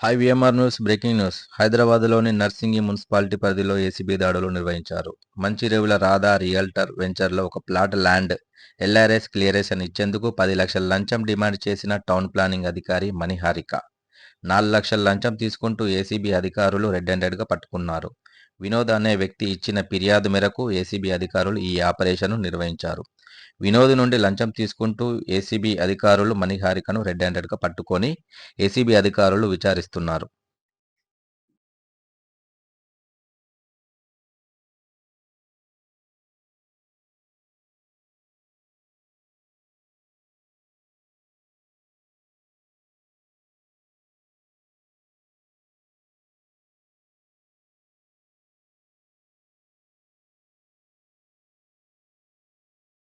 Hi VMR news breaking news హైదరాబాద్లోని Narsingi municipality పరిధిలో ACB దాడులు నిర్వహించారు. మంచిరేవుల రాధా రియల్టర్ వెంచర్లో ఒక ప్లాట్ ల్యాండ్ ఎల్ఆర్ఎస్ క్లియరేషన్ ఇచ్చేందుకు పది లక్షల లంచం డిమాండ్ చేసిన టౌన్ ప్లానింగ్ అధికారి మణిహారిక. నాలుగు లక్షల లంచం తీసుకుంటూ ఏసీబీ అధికారులు రెడ్ హ్యాండెడ్గా పట్టుకున్నారు. వినోద్ అనే వ్యక్తి ఇచ్చిన ఫిర్యాదు మేరకు ఏసీబీ అధికారులు ఈ ఆపరేషన్ను నిర్వహించారు. వినోద్ నుండి లంచం తీసుకుంటూ ఏసీబీ అధికారులు మణిహారికను రెడ్ హ్యాండెడ్గా పట్టుకొని ఏసీబీ అధికారులు విచారిస్తున్నారు.